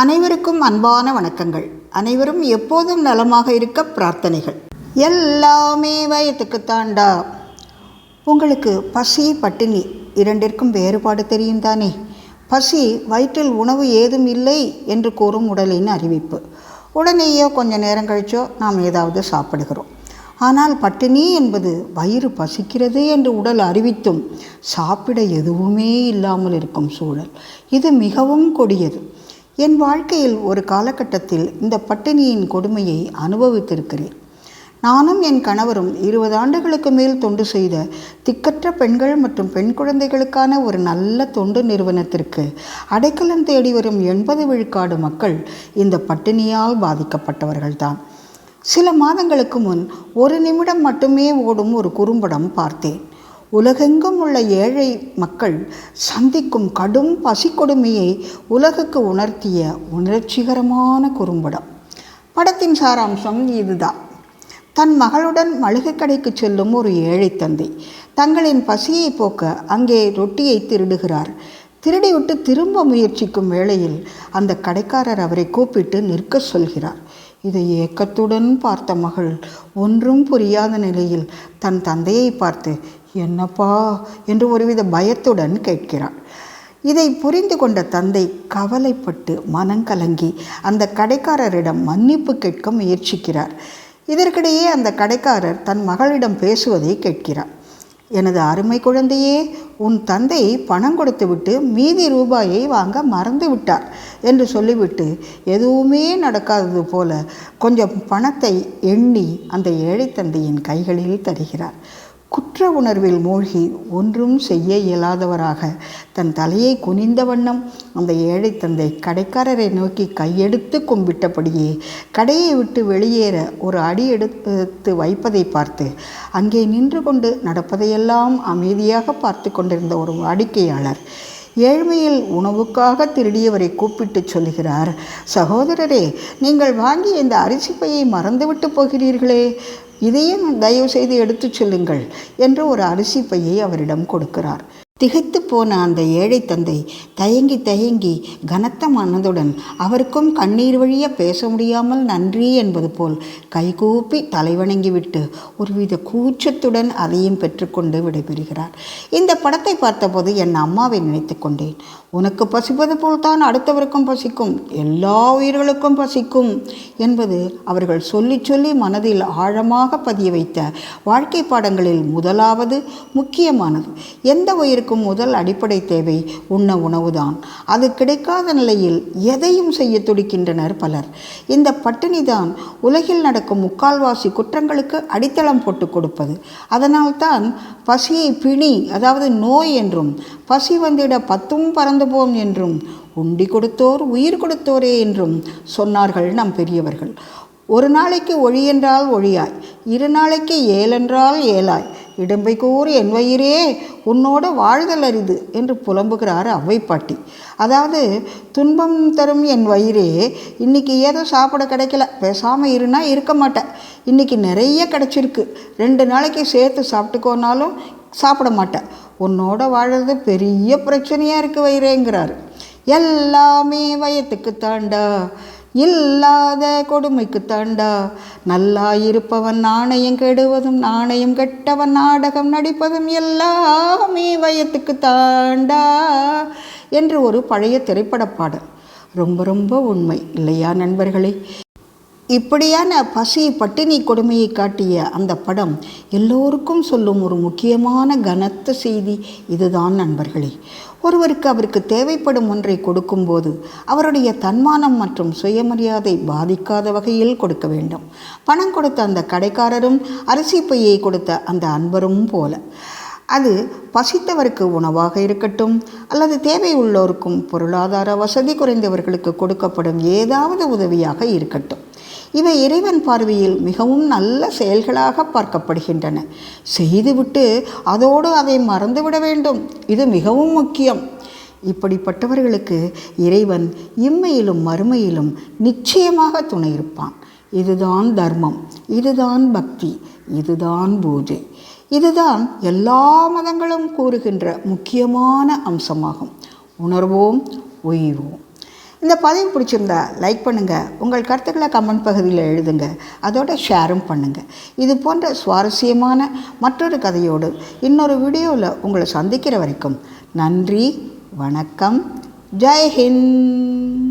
அனைவருக்கும் அன்பான வணக்கங்கள். அனைவரும் எப்போதும் நலமாக இருக்க பிரார்த்தனைகள். எல்லாமே வயத்துக்கு தாண்டா. உங்களுக்கு பசி பட்டினி இரண்டிற்கும் வேறுபாடு தெரியும் தானே? பசி வயிற்றில் உணவு ஏதும் இல்லை என்று கூறும் உடலின் அறிவிப்பு. உடனேயோ கொஞ்ச நேரம் கழிச்சோ நாம் ஏதாவது சாப்பிடுகிறோம். ஆனால் பட்டினி என்பது வயிறு பசிக்கிறது என்று உடல் அறிவித்தும் சாப்பிட எதுவுமே இல்லாமல் இருக்கும் சூழல். இது மிகவும் கொடியது. என் வாழ்க்கையில் ஒரு காலகட்டத்தில் இந்த பட்டினியின் கொடுமையை அனுபவித்திருக்கிறேன். நானும் என் கணவரும் இருபது ஆண்டுகளுக்கு மேல் தொண்டு செய்த திக்கற்ற பெண்கள் மற்றும் பெண் குழந்தைகளுக்கான ஒரு நல்ல தொண்டு நிறுவனத்திற்கு அடைக்கலம் தேடி வரும் எண்பது விழுக்காடு மக்கள் இந்த பட்டினியால் பாதிக்கப்பட்டவர்கள்தான். சில மாதங்களுக்கு முன் ஒரு நிமிடம் மட்டுமே ஓடும் ஒரு குறும்படம் பார்த்தேன். உலகெங்கும் உள்ள ஏழை மக்கள் சந்திக்கும் கடும் பசிக்கொடுமையை உலகுக்கு உணர்த்திய உணர்ச்சிகரமான குறும்படம். படத்தின் சாராம்சம் இதுதான். தன் மகளுடன் மளிகை கடைக்கு செல்லும் ஒரு ஏழை தந்தை. தங்களின் பசியை போக்க அங்கே ரொட்டியை திருடுகிறார். திருடிவிட்டு திரும்ப முயற்சிக்கும் வேளையில் அந்த கடைக்காரர் அவரை கூப்பிட்டு நிற்க சொல்கிறார். இதை ஏக்கத்துடன் பார்த்த மகள் ஒன்றும் புரியாத நிலையில் தன் தந்தையை பார்த்து என்னப்பா? என்று ஒருவித பயத்துடன் கேட்கிறான். இதை புரிந்து கொண்ட தந்தை கவலைப்பட்டு மனங்கலங்கி அந்த கடைக்காரரிடம் மன்னிப்பு கேட்க முயற்சிக்கிறார். இதற்கிடையே அந்த கடைக்காரர் தன் மகளிடம் பேசுவதை கேட்கிறார். எனது அருமை குழந்தையே உன் தந்தை பணம் கொடுத்துவிட்டு மீதி ரூபாயை வாங்க மறந்து விட்டார் என்று சொல்லிவிட்டு எதுவுமே நடக்காதது போல கொஞ்சம் பணத்தை எண்ணி அந்த ஏழை தந்தையின் கைகளில் தருகிறார். குற்ற உணர்வில் மூழ்கி ஒன்றும் செய்ய இயலாதவராக தன் தலையை குனிந்த வண்ணம் அந்த ஏழை தந்தை கடைக்காரரை நோக்கி கையெடுத்து கும்பிட்டபடியே கடையை விட்டு வெளியேற ஒரு அடி எடுத்து வைப்பதை பார்த்து அங்கே நின்று கொண்டு நடப்பதையெல்லாம் அமைதியாக பார்த்து கொண்டிருந்த ஒரு வாடிக்கையாளர் ஏழ்மையில் உணவுக்காக திருடியவரை கூப்பிட்டு சொல்கிறார் சகோதரரே நீங்கள் வாங்கி இந்த அரிசி பையை மறந்துவிட்டு போகிறீர்களே இதையும் தயவு செய்து எடுத்துச் செல்லுங்கள் என்று ஒரு அரிசி பையை அவரிடம் கொடுக்கிறார். திகைத்து போன அந்த ஏழை தந்தை தயங்கி தயங்கி கனத்த மனதுடன் அவருக்கும் கண்ணீர் வழிய பேச முடியாமல் நன்றி என்பது போல் கைகூப்பி தலைவணங்கிவிட்டு ஒருவித கூச்சத்துடன் அதையும் பெற்றுக்கொண்டு விடைபெறுகிறார். இந்த படத்தை பார்த்தபோது என் அம்மாவை நினைத்து கொண்டேன். உனக்கு பசிப்பது போல் தான் அடுத்தவருக்கும் பசிக்கும் எல்லா உயிர்களுக்கும் பசிக்கும் என்பது அவர்கள் சொல்லி சொல்லி மனதில் ஆழமாக பதிய வைத்த வாழ்க்கை பாடங்களில் முதலாவது முக்கியமானது. எந்த மனிதனுக்கும் முதல் அடிப்படை தேவை உண்ண உணவுதான். அது கிடைக்காத நிலையில் எதையும் செய்ய துடிக்கின்றனர் பலர். இந்த பட்டினிதான் உலகில் நடக்கும் முக்கால்வாசி குற்றங்களுக்கு அடித்தளம் போட்டு கொடுப்பது. அதனால்தான் பசியை பிணி அதாவது நோய் என்றும் பசி வந்திட பத்தும் பறந்து போம் என்றும் உண்டி கொடுத்தோர் உயிர் கொடுத்தோரே என்றும் சொன்னார்கள் நம் பெரியவர்கள். ஒரு நாளைக்கு ஒழி என்றால் ஒழியாய் இரு நாளைக்கு ஏலென்றால் ஏலாய் இடும்பை கூறி என் வயிறே உன்னோட வாழ்தல் அரிது என்று புலம்புகிறார் அவ்வை பாட்டி அதாவது துன்பம் தரும் என் வயிறே இன்றைக்கி ஏதோ சாப்பிட கிடைக்கல பேசாமல் இருனா இருக்க மாட்டேன். இன்றைக்கி நிறைய கிடச்சிருக்கு. ரெண்டு நாளைக்கு சேர்த்து சாப்பிட்டுக்கோனாலும் சாப்பிட மாட்டேன். உன்னோட வாழறது பெரிய பிரச்சனையாக இருக்குது வயிறேங்கிறாரு. எல்லாமே வயத்துக்கு தாண்டா. இல்லாத கொடுமைக்கு தாண்டா. நல்லா இருப்பவன் நாணயம் கெடுவதும் நாணயம் கெட்டவன் நாடகம் நடிப்பதும் எல்லாமே வயத்துக்கு தாண்டா என்று ஒரு பழைய திரைப்பட பாடல். ரொம்ப ரொம்ப உண்மை. இல்லையா நண்பர்களே? இப்படியான பசி பட்டினி கொடுமையை காட்டிய அந்த படம் எல்லோருக்கும் சொல்லும் ஒரு முக்கியமான கனத்த செய்தி இதுதான் நண்பர்களே. ஒருவருக்கு அவருக்கு தேவைப்படும் ஒன்றை கொடுக்கும்போது அவருடைய தன்மானம் மற்றும் சுயமரியாதை பாதிக்காத வகையில் கொடுக்க வேண்டும். பணம் கொடுத்த அந்த கடைக்காரரும் அரிசி பையை கொடுத்த அந்த அன்பரும் போல. அது பசித்தவருக்கு உணவாக இருக்கட்டும் அல்லது தேவை உள்ளோருக்கும் பொருளாதார வசதி குறைந்தவர்களுக்கு கொடுக்கப்படும் ஏதாவது உதவியாக இருக்கட்டும். இவை இறைவன் பார்வையில் மிகவும் நல்ல செயல்களாக பார்க்கப்படுகின்றன. செய்துவிட்டு அதோடு அதை மறந்துவிட வேண்டும். இது மிகவும் முக்கியம். இப்படிப்பட்டவர்களுக்கு இறைவன் இம்மையிலும் மறுமையிலும் நிச்சயமாக துணை இருப்பான். இதுதான் தர்மம். இதுதான் பக்தி. இதுதான் பூஜை. இதுதான் எல்லா மதங்களும் கூறுகின்ற முக்கியமான அம்சமாகும். உணர்வோம் உயிர்வோம் இந்த பதிவு பிடிச்சிருந்தா லைக் பண்ணுங்கள் உங்கள் கருத்துக்களை கமெண்ட் பகுதியில் எழுதுங்க. அதோட ஷேரும் பண்ணுங்கள் இது போன்ற சுவாரஸ்யமான மற்றொரு கதையோடு இன்னொரு வீடியோவில் உங்களை சந்திக்கிற வரைக்கும் நன்றி வணக்கம் ஜெய்ஹிந்த்